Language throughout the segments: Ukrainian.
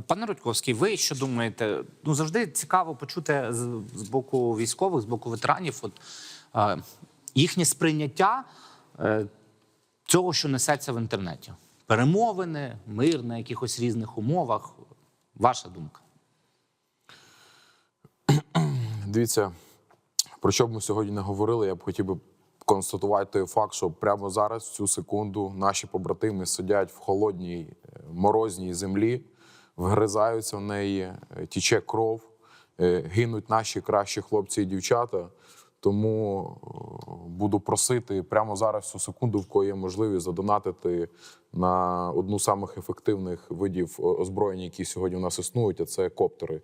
Пане Рудьковський, ви що думаєте? Ну завжди цікаво почути з, з боку військових, з боку ветеранів, от е, їхнє сприйняття е, цього, що несеться в інтернеті. Перемовини, мир на якихось різних умовах. Ваша думка? Дивіться, про що б ми сьогодні не говорили, я б хотів би констатувати той факт, що прямо зараз, в цю секунду, наші побратими сидять в холодній е, морозній землі, вгризаються в неї, е, тіче кров, е, гинуть наші кращі хлопці і дівчата. Тому е, буду просити прямо зараз цю секунду, в кої є можливість задонатити на одну з самих ефективних видів озброєння, які сьогодні у нас існують, а це коптери.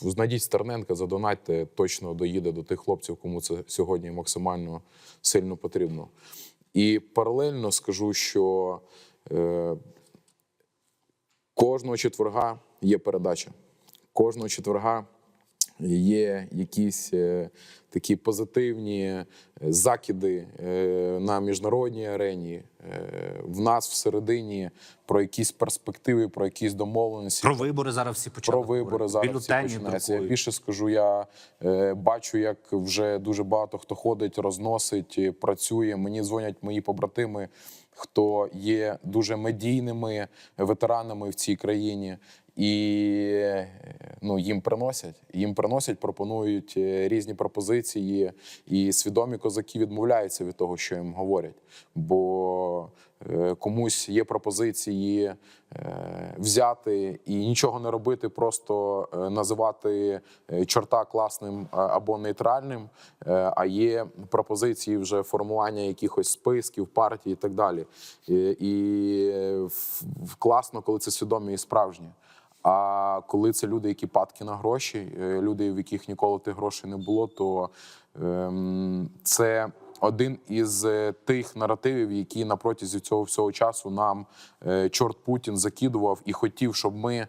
Знайдіть Стерненка, задонатьте, точно доїде до тих хлопців, кому це сьогодні максимально сильно потрібно. І паралельно скажу, що кожного четверга є передача. Кожного четверга є якісь е, такі позитивні е, закиди е, на міжнародній арені, в нас всередині про якісь перспективи, про якісь домовленості. Про вибори зараз всі почали. Про вибори зараз всі починаються. Я більше скажу, я е, бачу, як вже дуже багато хто ходить, розносить, е, працює. Мені дзвонять мої побратими, хто є дуже медійними ветеранами в цій країні. І ну, їм приносять, їм приносять, пропонують е, різні пропозиції, і свідомі козаки відмовляються від того, що їм говорять. Бо е, комусь є пропозиції е, взяти і нічого не робити, просто називати чорта класним або нейтральним. А є пропозиції вже формування якихось списків, партій і так далі. І, класно, коли це свідомі і справжні. А коли це люди, які падки на гроші, е, люди, в яких ніколи тих грошей не було, то ем, це один із е, тих наративів, які на протязі цього всього часу нам е, чорт Путін закидував і хотів, щоб ми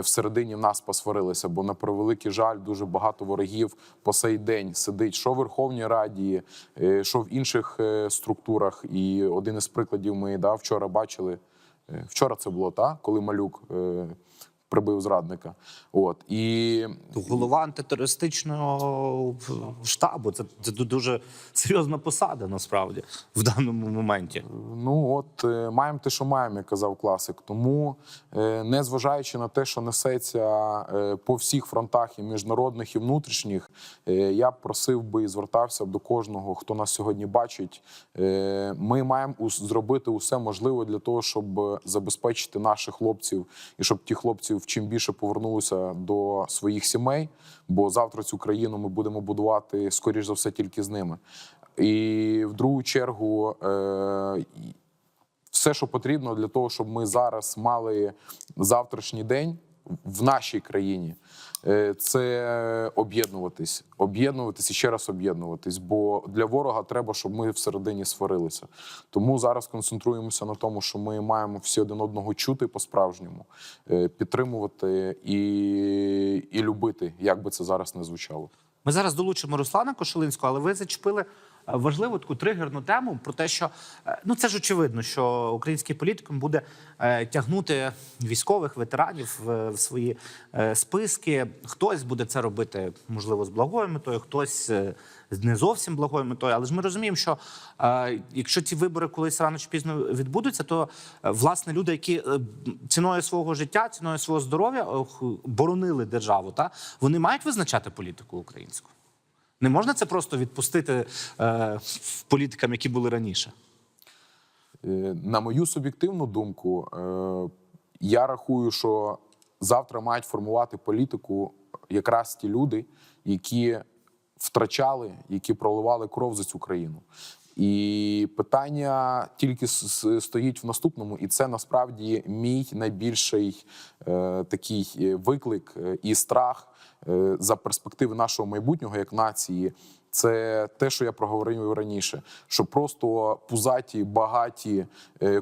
всередині в нас посварилися. Бо на превеликий жаль, дуже багато ворогів по сей день сидить, що в Верховній Раді, що в інших структурах. І один із прикладів ми да, вчора бачили. Вчора це було так, коли малюк прибив зрадника. От і Голова антитерористичного штабу. Це, це дуже серйозна посада, насправді, в даному моменті. ну от е, маємо те, що маємо, як казав класик. Тому, е, не зважаючи на те, що несеться е, по всіх фронтах, і міжнародних, і внутрішніх, я б просив би і звертався б до кожного, хто нас сьогодні бачить. Ми маємо зробити усе можливе для того, щоб забезпечити наших хлопців, і щоб ті хлопці чим більше повернулися до своїх сімей. Бо завтра цю країну ми будемо будувати скоріш за все тільки з ними. І в другу чергу. Е, все, що потрібно для того, щоб ми зараз мали завтрашній день в нашій країні, е, це об'єднуватись, об'єднуватись і ще раз об'єднуватись. Бо для ворога треба, щоб ми всередині сварилися. Тому зараз концентруємося на тому, що ми маємо всі один одного чути по-справжньому, е, підтримувати і, і любити, як би це зараз не звучало. Ми зараз долучимо Руслана Кошелинського, але ви зачепили важливу таку тригерну тему про те, що е, ну це ж очевидно, що український політикум буде е, тягнути військових ветеранів в, свої е, списки. Хтось буде це робити, можливо, з благою метою, хтось з не зовсім благою метою. Але ж ми розуміємо, що якщо ці вибори колись рано чи пізно відбудуться, то власне люди, які ціною свого життя, ціною свого здоров'я боронили державу, та вони мають визначати політику українську. Не можна це просто відпустити е, політикам, які були раніше. Е, На мою суб'єктивну думку, е, я рахую, що завтра мають формувати політику якраз ті люди, які втрачали, які проливали кров за цю країну. І питання тільки стоїть в наступному, і це насправді мій найбільший е, такий е, виклик е, і страх е, за перспективи нашого майбутнього як нації. Це те, що я проговорив раніше, що просто пузаті, багаті,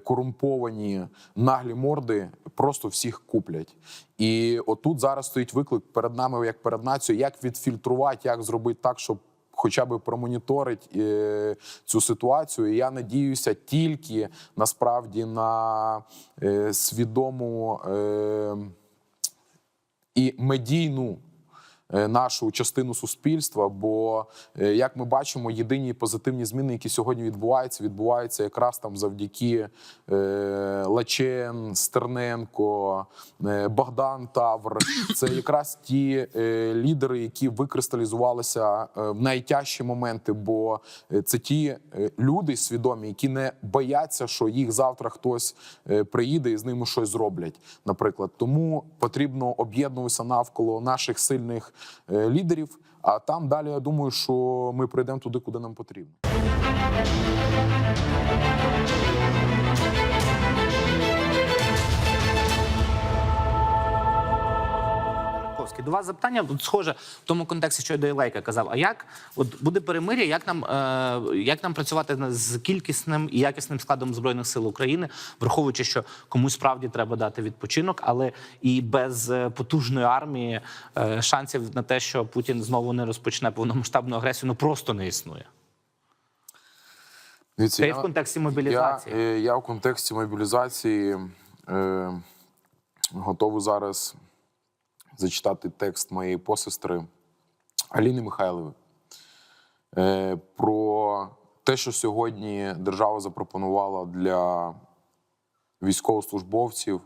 корумповані, наглі морди просто всіх куплять. І отут зараз стоїть виклик перед нами, як перед нацією, як відфільтрувати, як зробити так, щоб хоча б промоніторить е, цю ситуацію. І я надіюся тільки насправді на е, свідому е, і медійну нашу частину суспільства. Бо, е, як ми бачимо, єдині позитивні зміни, які сьогодні відбуваються, відбуваються якраз там завдяки е, Лачен, Стерненко, е, Богдан Тавр. Це якраз ті е, лідери, які викристалізувалися е, в найтяжчі моменти. Бо е, це ті е, люди свідомі, які не бояться, що їх завтра хтось е, приїде і з ними щось зроблять. Наприклад, тому потрібно об'єднуватися навколо наших сильних е, лідерів. А там далі я думаю, що ми прийдемо туди, куди нам потрібно. До вас запитання от, схоже в тому контексті, що я до Ілейка казав. А як от буде перемир'я, як нам е, як нам працювати з кількісним і якісним складом збройних сил України, враховуючи, що комусь справді треба дати відпочинок, але і без е, потужної армії е, шансів на те, що Путін знову не розпочне повномасштабну агресію, ну просто не існує. Це і я- в контексті мобілізації. е, я в контексті мобілізації е, готовий зараз зачитати текст моєї посестри Аліни Михайлової е, про те, що сьогодні держава запропонувала для військовослужбовців,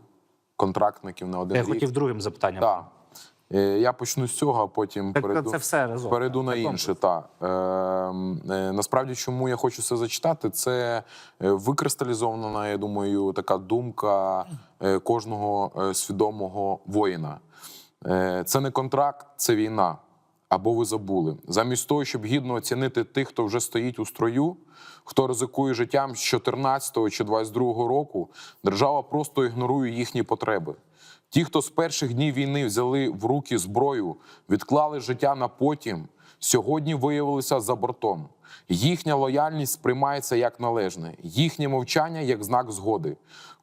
контрактників на один Я рік. хотів другим запитанням. Так. Е, Я почну з цього, а потім Так перейду, це все разом. перейду на інше. Та. Е, е, насправді, чому я хочу це зачитати, це е, викристалізована, я думаю, така думка кожного свідомого воїна. Е, це не контракт, це війна. Або ви забули. Замість того, щоб гідно оцінити тих, хто вже стоїть у строю, хто ризикує життям з 14 чи 22 року, держава просто ігнорує їхні потреби. Ті, хто з перших днів війни взяли в руки зброю, відклали життя на потім, сьогодні виявилися за бортом. Їхня лояльність сприймається як належне, їхнє мовчання як знак згоди.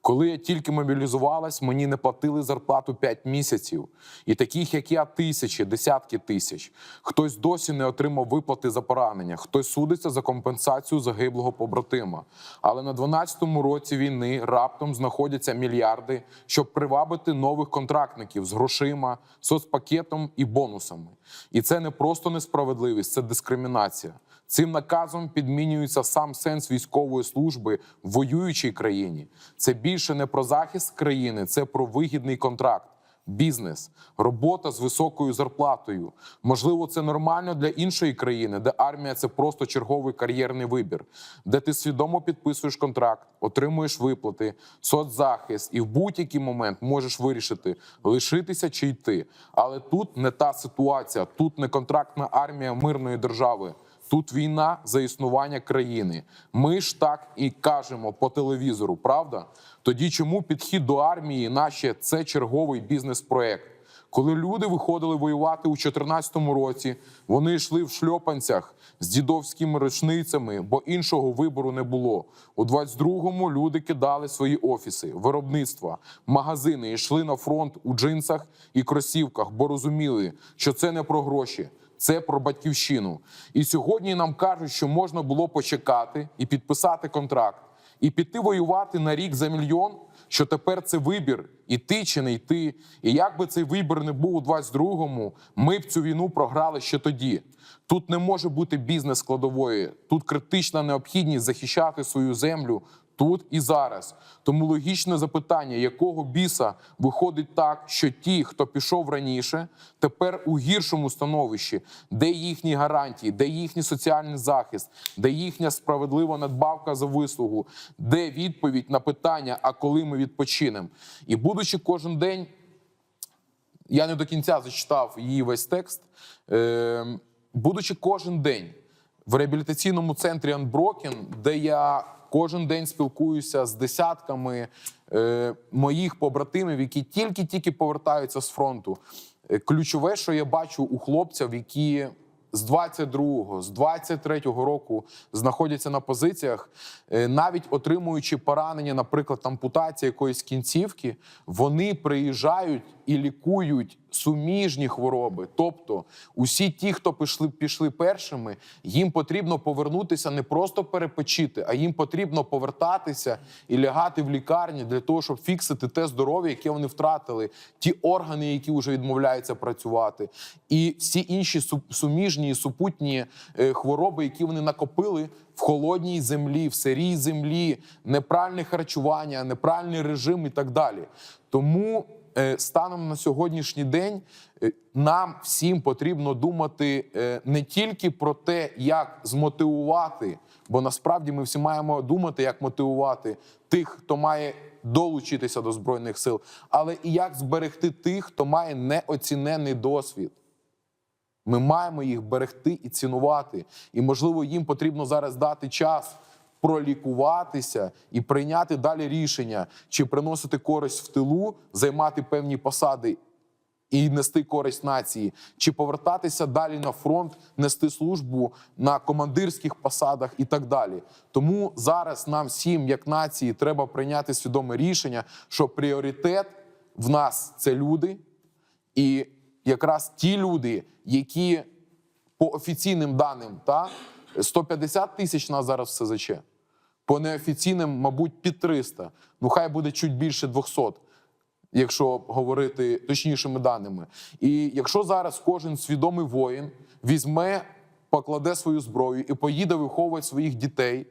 Коли я тільки мобілізувалась, мені не платили зарплату 5 місяців. І таких, як я, тисячі, десятки тисяч. Хтось досі не отримав виплати за поранення, хтось судиться за компенсацію загиблого побратима. Але на 12-му році війни раптом знаходяться мільярди, щоб привабити нових контрактників з грошима, соцпакетом і бонусами. І це не просто несправедливість, це дискримінація. Цим наказом підмінюється сам сенс військової служби в воюючій країні. Це більше не про захист країни, це про вигідний контракт. Бізнес, робота з високою зарплатою. Можливо, це нормально для іншої країни, де армія це просто черговий кар'єрний вибір, де ти свідомо підписуєш контракт, отримуєш виплати, соцзахист, і в будь-який момент можеш вирішити лишитися чи йти. Але тут не та ситуація, тут не контрактна армія мирної держави. Тут війна за існування країни. Ми ж так і кажемо по телевізору, правда? Тоді чому підхід до армії, наче це черговий бізнес-проект? Коли люди виходили воювати у 2014 році, вони йшли в шльопанцях з дідовськими рушницями, бо іншого вибору не було. У 22-му люди кидали свої офіси, виробництва, магазини, йшли на фронт у джинсах і кросівках, бо розуміли, що це не про гроші. Це про батьківщину. І сьогодні нам кажуть, що можна було почекати і підписати контракт, і піти воювати на рік за мільйон. Що тепер це вибір іти чи не йти. І як би цей вибір не був у 22-му, ми б цю війну програли ще тоді. Тут не може бути бізнес складової, тут критична необхідність захищати свою землю тут і зараз. Тому логічне запитання, якого біса виходить так, що ті, хто пішов раніше, тепер у гіршому становищі, де їхні гарантії, де їхній соціальний захист, де їхня справедлива надбавка за вислугу, де відповідь на питання, а коли ми відпочинемо. І будучи кожен день я не до кінця зачитав її весь текст. Е, будучи кожен день в реабілітаційному центрі Unbroken, де я кожен день спілкуюся з десятками е, моїх побратимів, які тільки-тільки повертаються з фронту. Е, Ключове, що я бачу у хлопців, які з 22-го, з 23-го року знаходяться на позиціях, е, навіть отримуючи поранення, наприклад, ампутація якоїсь кінцівки, вони приїжджають і лікують суміжні хвороби. Тобто, усі ті, хто пішли, пішли першими, їм потрібно повернутися не просто перепочити, а їм потрібно повертатися і лягати в лікарні для того, щоб фіксити те здоров'я, яке вони втратили, ті органи, які вже відмовляються працювати, і всі інші су- суміжні і супутні е, хвороби, які вони накопили в холодній землі, в сирій землі, неправильне харчування, неправильний режим і так далі. Тому станом на сьогоднішній день е, нам всім потрібно думати е, не тільки про те, як змотивувати, бо насправді ми всі маємо думати, як мотивувати тих, хто має долучитися до збройних сил, але і як зберегти тих, хто має неоцінений досвід. Ми маємо їх берегти і цінувати. І, можливо, їм потрібно зараз дати час пролікуватися і прийняти далі рішення, чи приносити користь в тилу, займати певні посади і нести користь нації, чи повертатися далі на фронт, нести службу на командирських посадах і так далі. Тому зараз нам всім, як нації, треба прийняти свідоме рішення, що пріоритет в нас це люди, і якраз ті люди, які по офіційним даним, та 150 тисяч нас зараз в СЗЧ, по неофіційним, мабуть, під 300. Ну хай буде чуть більше 200, якщо говорити точнішими даними. І якщо зараз кожен свідомий воїн візьме, покладе свою зброю і поїде виховувати своїх дітей,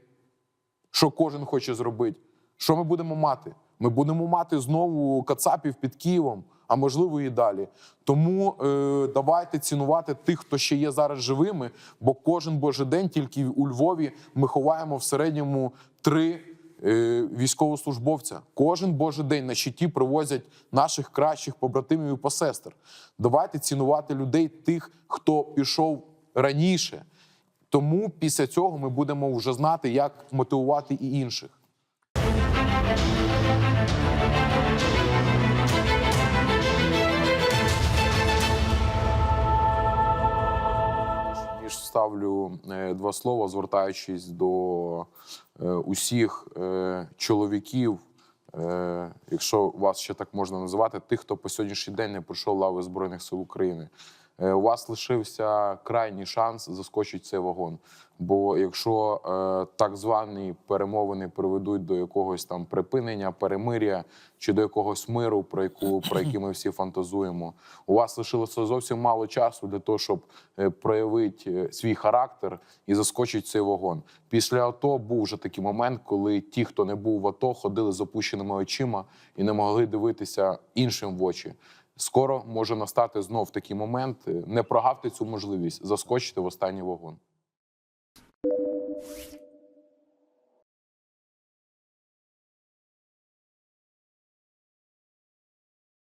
що кожен хоче зробити. Що ми будемо мати? Ми будемо мати знову кацапів під Києвом, а можливо і далі. Тому е, давайте цінувати тих, хто ще є зараз живими, бо кожен божий день тільки у Львові ми ховаємо в середньому три е, військовослужбовця. Кожен божий день на щиті привозять наших кращих побратимів і посестер. Давайте цінувати людей, тих, хто пішов раніше. Тому після цього ми будемо вже знати, як мотивувати і інших. Вставлю е, два слова, звертаючись до е, усіх е, чоловіків, якщо вас ще так можна називати, тих, хто по сьогоднішній день не пройшов лави Збройних сил України. Е, У вас лишився крайній шанс заскочити цей вагон. Бо якщо е, так звані перемовини приведуть до якогось там припинення, перемиря чи до якогось миру, про яку про який ми всі фантазуємо, у вас лишилося зовсім мало часу для того, щоб е, проявити е, свій характер і заскочити цей вагон. Після АТО був вже такий момент, коли ті, хто не був в АТО, ходили з опущеними очима і не могли дивитися іншим в очі. Скоро може настати знов такий момент. Е, Не прогавте цю можливість заскочити в останній вагон.